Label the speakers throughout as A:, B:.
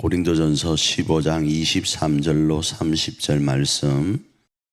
A: 고린도전서 15장 23절로 30절 말씀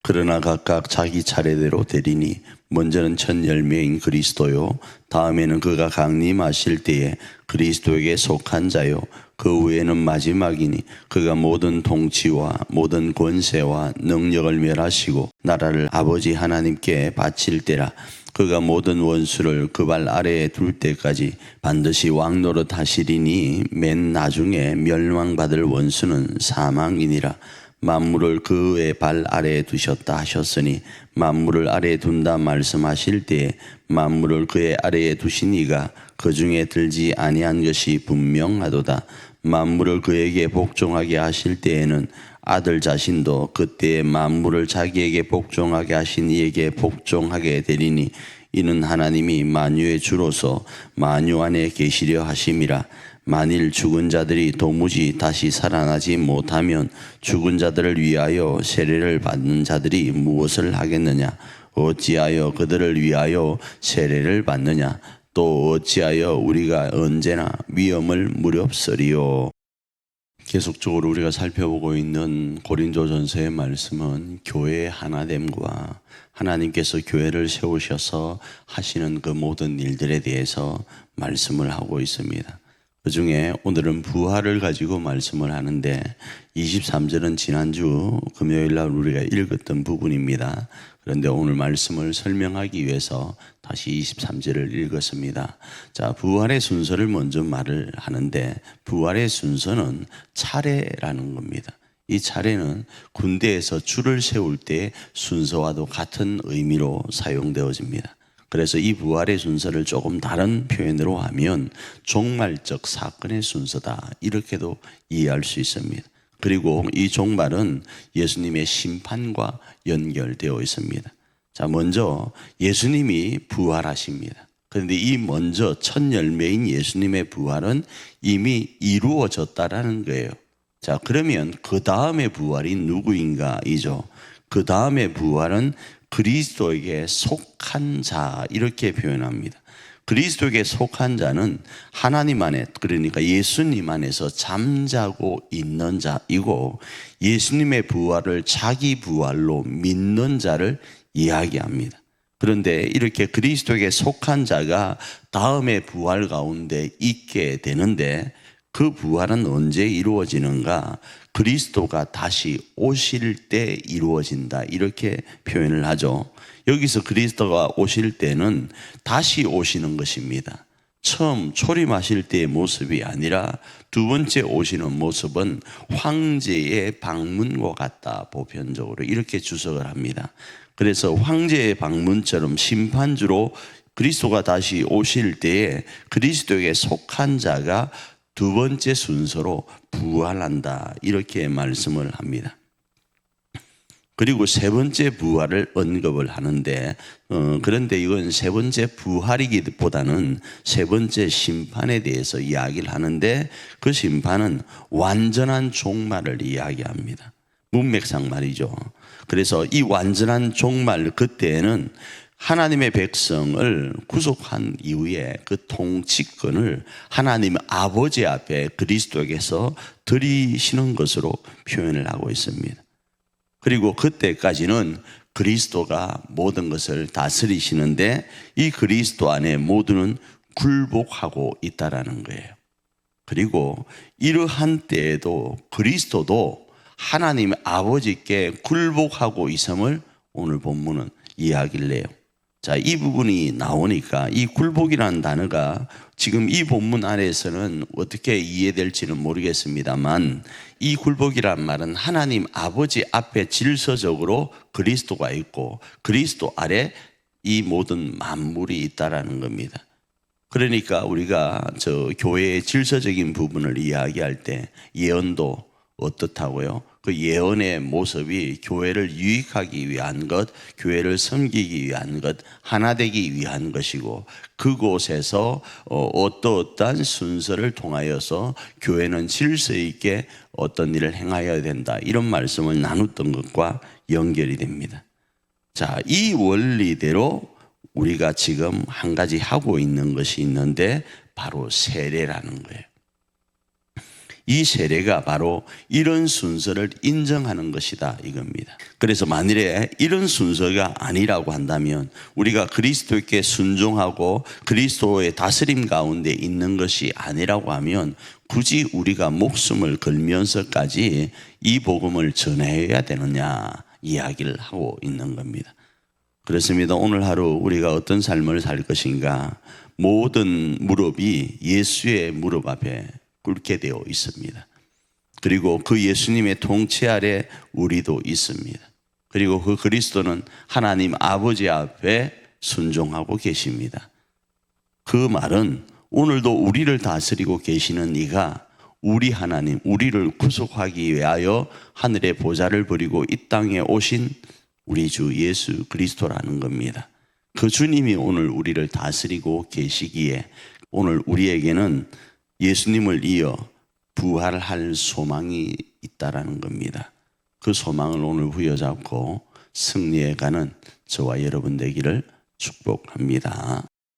A: 그러나 각각 자기 차례대로 되리니 먼저는 첫 열매인 그리스도요. 다음에는 그가 강림하실 때에 그리스도에게 속한 자요. 그 후에는 마지막이니 그가 모든 통치와 모든 권세와 능력을 멸하시고 나라를 아버지 하나님께 바칠 때라 그가 모든 원수를 그 발 아래에 둘 때까지 반드시 왕노릇 하시리니 맨 나중에 멸망받을 원수는 사망이니라 만물을 그의 발 아래에 두셨다 하셨으니 만물을 아래에 둔다 말씀하실 때에 만물을 그의 아래에 두시니가 그 중에 들지 아니한 것이 분명하도다. 만물을 그에게 복종하게 하실 때에는 아들 자신도 그때에 만물을 자기에게 복종하게 하신 이에게 복종하게 되리니 이는 하나님이 만유의 주로서 만유 안에 계시려 하심이라. 만일 죽은 자들이 도무지 다시 살아나지 못하면 죽은 자들을 위하여 세례를 받는 자들이 무엇을 하겠느냐? 어찌하여 그들을 위하여 세례를 받느냐? 또 어찌하여 우리가 언제나 위험을 무렵쓰리요 계속적으로 우리가 살펴보고 있는 고린도전서의 말씀은 교회의 하나됨과 하나님께서 교회를 세우셔서 하시는 그 모든 일들에 대해서 말씀을 하고 있습니다. 그 중에 오늘은 부활을 가지고 말씀을 하는데 23절은 지난주 금요일 날 우리가 읽었던 부분입니다. 그런데 오늘 말씀을 설명하기 위해서 다시 23절을 읽었습니다. 자, 부활의 순서를 먼저 말을 하는데 부활의 순서는 차례라는 겁니다. 이 차례는 군대에서 줄을 세울 때 순서와도 같은 의미로 사용되어집니다. 그래서 이 부활의 순서를 조금 다른 표현으로 하면 종말적 사건의 순서다. 이렇게도 이해할 수 있습니다. 그리고 이 종말은 예수님의 심판과 연결되어 있습니다. 자, 먼저 예수님이 부활하십니다. 그런데 이 먼저 첫 열매인 예수님의 부활은 이미 이루어졌다라는 거예요. 자, 그러면 그 다음에 부활이 누구인가이죠. 그 다음에 부활은 그리스도에게 속한 자 이렇게 표현합니다. 그리스도에게 속한 자는 하나님 안에 그러니까 예수님 안에서 잠자고 있는 자이고 예수님의 부활을 자기 부활로 믿는 자를 이야기합니다. 그런데 이렇게 그리스도에게 속한 자가 다음에 부활 가운데 있게 되는데 그 부활은 언제 이루어지는가? 그리스도가 다시 오실 때 이루어진다. 이렇게 표현을 하죠. 여기서 그리스도가 오실 때는 다시 오시는 것입니다. 처음 초림하실 때의 모습이 아니라 두 번째 오시는 모습은 황제의 방문과 같다. 보편적으로 이렇게 주석을 합니다. 그래서 황제의 방문처럼 심판주로 그리스도가 다시 오실 때에 그리스도에게 속한 자가 두 번째 순서로 부활한다. 이렇게 말씀을 합니다. 그리고 세 번째 부활을 언급을 하는데, 어, 그런데 이건 세 번째 부활이기보다는 세 번째 심판에 대해서 이야기를 하는데, 그 심판은 완전한 종말을 이야기합니다. 문맥상 말이죠. 그래서 이 완전한 종말 그때에는 하나님의 백성을 구속한 이후에 그 통치권을 하나님 아버지 앞에 그리스도에게서 드리시는 것으로 표현을 하고 있습니다. 그리고 그때까지는 그리스도가 모든 것을 다스리시는데 이 그리스도 안에 모두는 굴복하고 있다라는 거예요. 그리고 이러한 때에도 그리스도도 하나님 아버지께 굴복하고 있음을 오늘 본문은 이야기를 해요. 자, 이 부분이 나오니까 이 굴복이라는 단어가 지금 이 본문 안에서는 어떻게 이해될지는 모르겠습니다만 이 굴복이란 말은 하나님 아버지 앞에 질서적으로 그리스도가 있고 그리스도 아래 이 모든 만물이 있다라는 겁니다. 그러니까 우리가 저 교회의 질서적인 부분을 이야기할 때 예언도 어떻다고요? 그 예언의 모습이 교회를 유익하기 위한 것, 교회를 섬기기 위한 것, 하나 되기 위한 것이고 그곳에서 어, 어떠어떠한 순서를 통하여서 교회는 질서 있게 어떤 일을 행하여야 된다. 이런 말씀을 나눴던 것과 연결이 됩니다. 자, 이 원리대로 우리가 지금 한 가지 하고 있는 것이 있는데 바로 세례라는 거예요. 이 세례가 바로 이런 순서를 인정하는 것이다 이겁니다. 그래서 만일에 이런 순서가 아니라고 한다면 우리가 그리스도께 순종하고 그리스도의 다스림 가운데 있는 것이 아니라고 하면 굳이 우리가 목숨을 걸면서까지 이 복음을 전해야 되느냐 이야기를 하고 있는 겁니다. 그렇습니다. 오늘 하루 우리가 어떤 삶을 살 것인가 모든 무릎이 예수의 무릎 앞에 꿇게 되어 있습니다. 그리고 그 예수님의 통치 아래 우리도 있습니다. 그리고 그 그리스도는 하나님 아버지 앞에 순종하고 계십니다. 그 말은 오늘도 우리를 다스리고 계시는 이가 우리 하나님, 우리를 구속하기 위하여 하늘의 보좌를 버리고 이 땅에 오신 우리 주 예수 그리스도라는 겁니다. 그 주님이 오늘 우리를 다스리고 계시기에 오늘 우리에게는 예수님을 이어 부활할 소망이 있다라는 겁니다. 그 소망을 오늘 부여잡고 승리해 가는 저와 여러분 되기를 축복합니다.